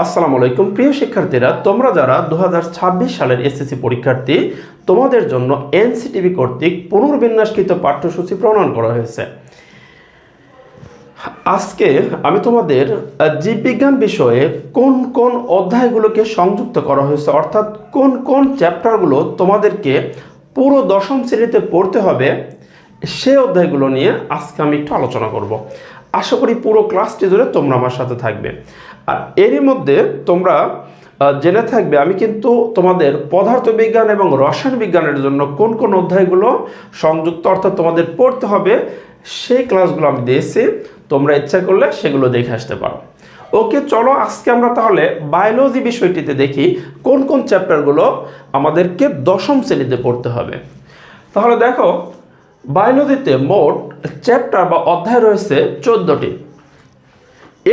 আসসালামু আলাইকুম। প্রিয় শিক্ষার্থীরা, তোমরা যারা দু হাজার ছাব্বিশ সালের এসএসসি পরীক্ষার্থী, তোমাদের জন্য এনসিটিভি কর্তৃক পুনর্বিন্যাসকৃত পাঠ্যসূচি প্রণয়ন করা হয়েছে। আজকে আমি তোমাদের জীববিজ্ঞান বিষয়ে কোন কোন অধ্যায়গুলোকে সংযুক্ত করা হয়েছে, অর্থাৎ কোন কোন চ্যাপ্টারগুলো তোমাদেরকে পুরো দশম শ্রেণীতে পড়তে হবে সে অধ্যায়গুলো নিয়ে আজকে আমি একটু আলোচনা করব। আশা করি পুরো ক্লাসটি ধরে তোমরা আমার সাথে থাকবে। আর এরই মধ্যে তোমরা জেনে থাকবে আমি কিন্তু তোমাদের পদার্থবিজ্ঞান এবং রসায়ন বিজ্ঞানের জন্য কোন কোন অধ্যায়গুলো সংযুক্ত অর্থাৎ তোমাদের পড়তে হবে, সেই ক্লাসগুলো আমি দিয়েছি। তোমরা ইচ্ছা করলে সেগুলো দেখে আসতে পারো। ওকে, চলো আজকে আমরা তাহলে বায়োলজি বিষয়টিতে দেখি কোন কোন চ্যাপ্টারগুলো আমাদেরকে দশম শ্রেণীতে পড়তে হবে। তাহলে দেখো বায়োলজিতে মোট চ্যাপ্টার বা অধ্যায় রয়েছে চোদ্দোটি।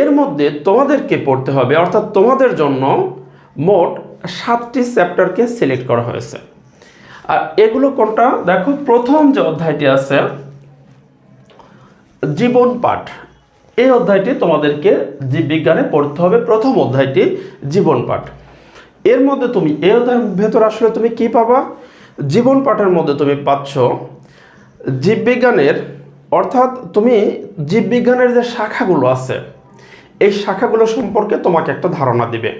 এর মধ্যে তোমাদেরকে পড়তে হবে, অর্থাৎ তোমাদের জন্য মোট সাতটি চ্যাপ্টারকে সিলেক্ট করা হয়েছে। আর এগুলো কোনটা? দেখো, প্রথম যে অধ্যায়টি আছে, জীবন পাঠ। এই অধ্যায়টি তোমাদেরকে জীববিজ্ঞানে পড়তে হবে, প্রথম অধ্যায়টি জীবন পাঠ। এর মধ্যে তুমি, এই অধ্যায়ের ভেতর আসলে তুমি কি পাবা? জীবন পাঠের মধ্যে তুমি পাচ্ছ জীববিজ্ঞানের, অর্থাৎ তুমি জীববিজ্ঞানের যে শাখাগুলো আছে, এই শাখাগুলো সম্পর্কে তোমাকে একটা ধারণা দিবে।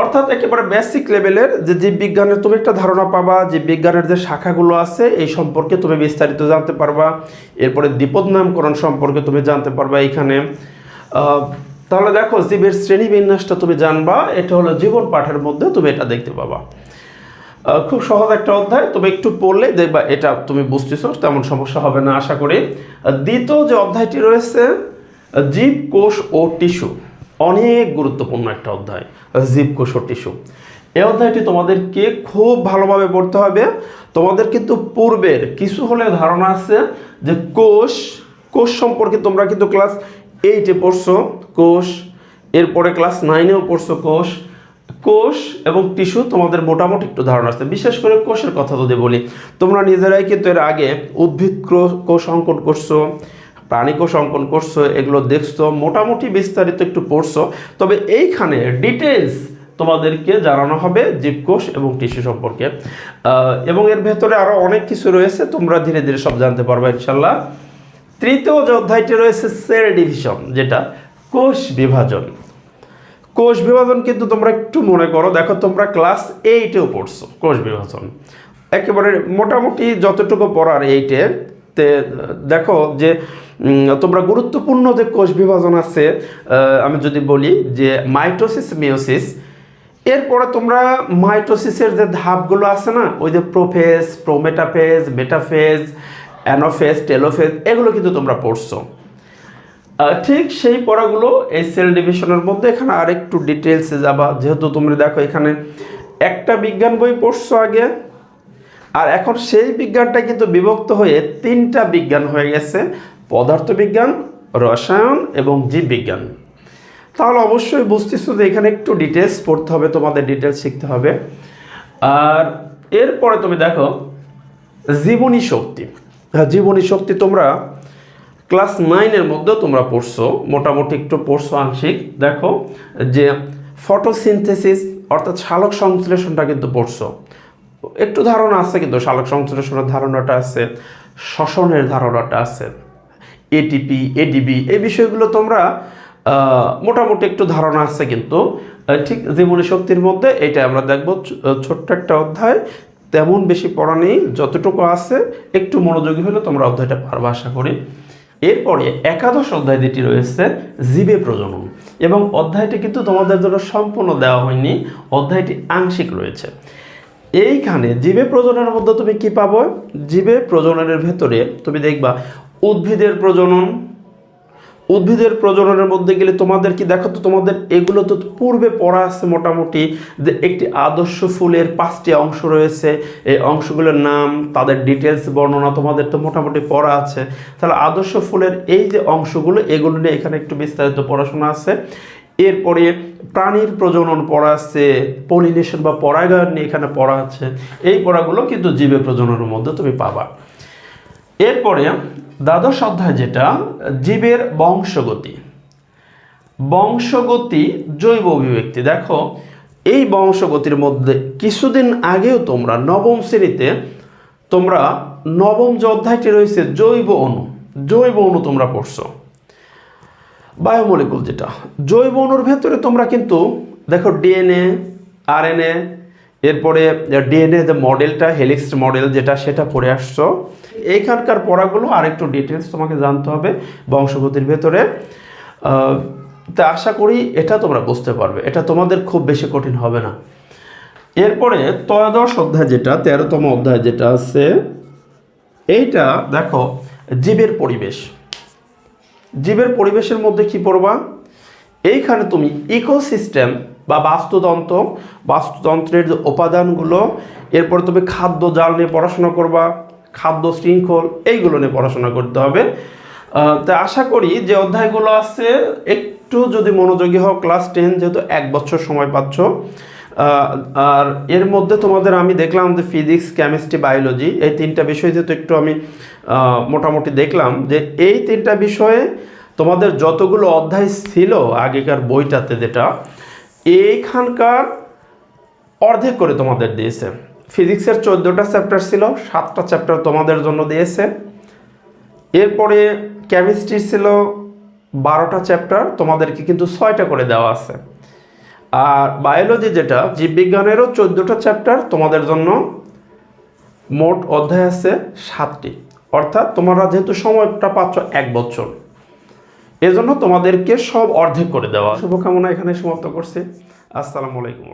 অর্থাৎ একেবারে বেসিক লেভেলের যে জীববিজ্ঞানের তুমি একটা ধারণা পাবা, জীববিজ্ঞানের যে শাখাগুলো আছে, এই সম্পর্কে তুমি বিস্তারিত জানতে পারবা। এরপরে দ্বিপদ নামকরণ সম্পর্কে তুমি জানতে পারবা এইখানে তাহলে দেখো, জীবের শ্রেণি বিন্যাসটা তুমি জানবা, এটা হলো জীবন পাঠের মধ্যে তুমি এটা দেখতে পাবা। খুব সহজ একটা অধ্যায়। তবে একটু পড়লে দেখবা এটা তুমি বুঝতেছো, তেমন সমস্যা হবে না, আশা করি। দ্বিতীয় যে অধ্যায়টি রয়েছে জীব, কোষ ও টিস্যু, অনেক গুরুত্বপূর্ণ একটা অধ্যায়, জীব, কোষ ও টিস্যু। এই অধ্যায়টি তোমাদেরকে খুব ভালোভাবে পড়তে হবে। তোমাদের কিন্তু পূর্বের কিছু হলে ধারণা আছে যে কোষ কোষ সম্পর্কে তোমরা কিন্তু ক্লাস এইটে পড়ছো, কোষ, এরপরে ক্লাস নাইনেও পড়ছো কোষ কোষ এবং টিস্যু তোমাদের মোটামুটি একটু ধারণা আছে। বিশেষ করে কোষের কথা যদি বলি, তোমরা নিজেরাই কিন্তু এর আগে উদ্ভিদ কোষ অঙ্কন করছ, প্রাণী কোষ অঙ্কন করছ, এগুলো দেখছ, মোটামুটি বিস্তারিত একটু পড়ছো। তবে এইখানে ডিটেলস তোমাদেরকে জানানো হবে জীবকোষ এবং টিস্যু সম্পর্কে। এবং এর ভেতরে আরও অনেক কিছু রয়েছে, তোমরা ধীরে ধীরে সব জানতে পারবে ইনশাল্লাহ তৃতীয় যে অধ্যায়টি রয়েছে সেল ডিভিশন যেটা কোষ বিভাজন। কোষ বিভাজন কিন্তু তোমরা একটু মনে করো। দেখো, তোমরা ক্লাস এইটেও পড়ছো কোষ বিভাজন। একেবারে মোটামুটি যতটুকু পড়ার এইটে তে, দেখো যে তোমরা গুরুত্বপূর্ণ যে কোষ বিভাজন আছে আমি যদি বলি যে মাইটোসিস মিওসিস এরপরে তোমরা মাইটোসিসের যে ধাপগুলো আছে না, ওই যে prophase, prometaphase, metaphase, anaphase, telophase, এগুলো কিন্তু তোমরা পড়ছো। ঠিক সেই পড়াগুলো এই সেল ডিভিশনের মধ্যে এখানে আরেকটু ডিটেলসে যাবা। যেহেতু তোমরা দেখো এখানে একটা বিজ্ঞান বই পড়ছো আগে, আর এখন সেই বিজ্ঞানটা কিন্তু বিভক্ত হয়ে তিনটা বিজ্ঞান হয়ে গেছে, পদার্থবিজ্ঞান, রসায়ন এবং জীববিজ্ঞান। তাহলে অবশ্যই বুঝতেছো যে এখানে একটু ডিটেলস পড়তে হবে, তোমাদের ডিটেলস শিখতে হবে। আর এরপরে তুমি দেখো জীবনী শক্তি। হ্যাঁ জীবনী শক্তি তোমরা ক্লাস নাইনের মধ্যেও তোমরা পড়ছো, মোটামুটি একটু পড়ছো আংশিক, দেখো যে ফটোসিনথেসিস অর্থাৎ শালক সংশ্লেষণটা কিন্তু পড়ছো। একটু ধারণা আছে কিন্তু শালক সংশ্লেষণের ধারণাটা আছে, শ্বসনের ধারণাটা আছে এটিপি এডিবি এই বিষয়গুলো তোমরা মোটামুটি একটু ধারণা আছে কিন্তু ঠিক জীবনী শক্তির মধ্যে, এটা আমরা দেখব ছোট্ট একটা অধ্যায়, তেমন বেশি পড়া নেই, যতটুকু আছে, একটু মনোযোগী হলে তোমরা অধ্যায়টা পারবা, আশা করি। এরপরে একাদশ অধ্যায় যেটি রয়েছে জীবে প্রজনন। এবং অধ্যায়টি কিন্তু তোমাদের জন্য সম্পূর্ণ দেওয়া হয়নি, অধ্যায়টি আংশিক রয়েছে। এইখানে জীবে প্রজননের মধ্যে তুমি কি পাবো? জীবে প্রজননের ভেতরে তুমি দেখবা, উদ্ভিদের প্রজনন উদ্ভিদের প্রজননের মধ্যে গেলে তোমাদের কি দেখো তো, তোমাদের এগুলো তো পূর্বে পড়া আছে মোটামুটি, যে একটি আদর্শ ফুলের পাঁচটি অংশ রয়েছে, এই অংশগুলোর নাম, তাদের ডিটেলস বর্ণনা তোমাদের তো মোটামুটি পড়া আছে। তাহলে আদর্শ ফুলের এই যে অংশগুলো, এগুলো নিয়ে এখানে একটু বিস্তারিত পড়াশোনা আছে। এরপরে প্রাণীর প্রজনন পড়া আছে পলিনেশন বা পরাগায়ন নিয়ে এখানে পড়া আছে। এই পড়াগুলো কিন্তু জীবে প্রজননের মধ্যে তুমি পাবা। এরপরে দ্বাদশ অধ্যায় যেটা, জীবের বংশগতি। বংশগতি জৈব অভিব্যক্তি। দেখো, এই বংশগতির মধ্যে কিছুদিন আগেও তোমরা নবম শ্রেণীতে তোমরা নবম যে অধ্যায়টি রয়েছে, জৈব অণু জৈব অণু তোমরা পড়ছো। বায়োমলিকুল যেটা, জৈব অণুর ভেতরে তোমরা কিন্তু, দেখো, ডিএনএ, আরএনএ এরপরে ডিএনএ যে মডেলটা, হেলিক্স মডেল যেটা, সেটা পড়ে আসছো। এইখানকার পড়াগুলো আরেকটু ডিটেলস তোমাকে জানতে হবে বংশগতির ভেতরে। তা আশা করি এটা তোমরা বুঝতে পারবে। এটা তোমাদের খুব বেশি কঠিন হবে না। এরপরে ত্রয়োদশ অধ্যায় যেটা, তেরোতম অধ্যায় যেটা আছে, এইটা দেখো, জীবের পরিবেশ। জীবের পরিবেশের মধ্যে কি পড়বা? এইখানে তুমি ইকোসিস্টেম বা বাস্তুতন্ত্র, বাস্তুতন্ত্রের যে উপাদানগুলো, এরপর তুমি খাদ্য জাল নিয়ে পড়াশোনা করবা, খাদ্য শৃঙ্খল, এইগুলো নিয়ে পড়াশোনা করতে হবে। তা আশা করি যে অধ্যায়গুলো আছে, একটু যদি মনোযোগী হও, ক্লাস টেন যেহেতু এক বছর সময় পাচ্ছ আর এর মধ্যে তোমাদের আমি দেখলাম যে ফিজিক্স, কেমিস্ট্রি, বায়োলজি, এই তিনটা বিষয় যেহেতু একটু আমি মোটামুটি দেখলাম, যে এই তিনটা বিষয়ে তোমাদের যতগুলো অধ্যায় ছিল আগেকার বইটাতে যেটা এইখানকার অর্ধেক করে তোমাদের দিয়েছে। ফিজিক্সের চোদ্দোটা চ্যাপ্টার ছিল, সাতটা চ্যাপ্টার তোমাদের জন্য দিয়েছে। এরপরে কেমিস্ট্রি ছিল বারোটা চ্যাপ্টার, তোমাদেরকে কিন্তু ছয়টা করে দেওয়া আছে। আর বায়োলজি যেটা, জীববিজ্ঞানেরও চোদ্দোটা চ্যাপ্টার তোমাদের জন্য মোট অধ্যায় আছে সাতটি। অর্থাৎ তোমরা যেহেতু সময়টা পাচ্ছ এক বছর। এজন্য তোমাদেরকে সব অর্ধেক করে দেওয়া। শুভকামনা এখানে সমাপ্ত করছে। আসসালামু আলাইকুম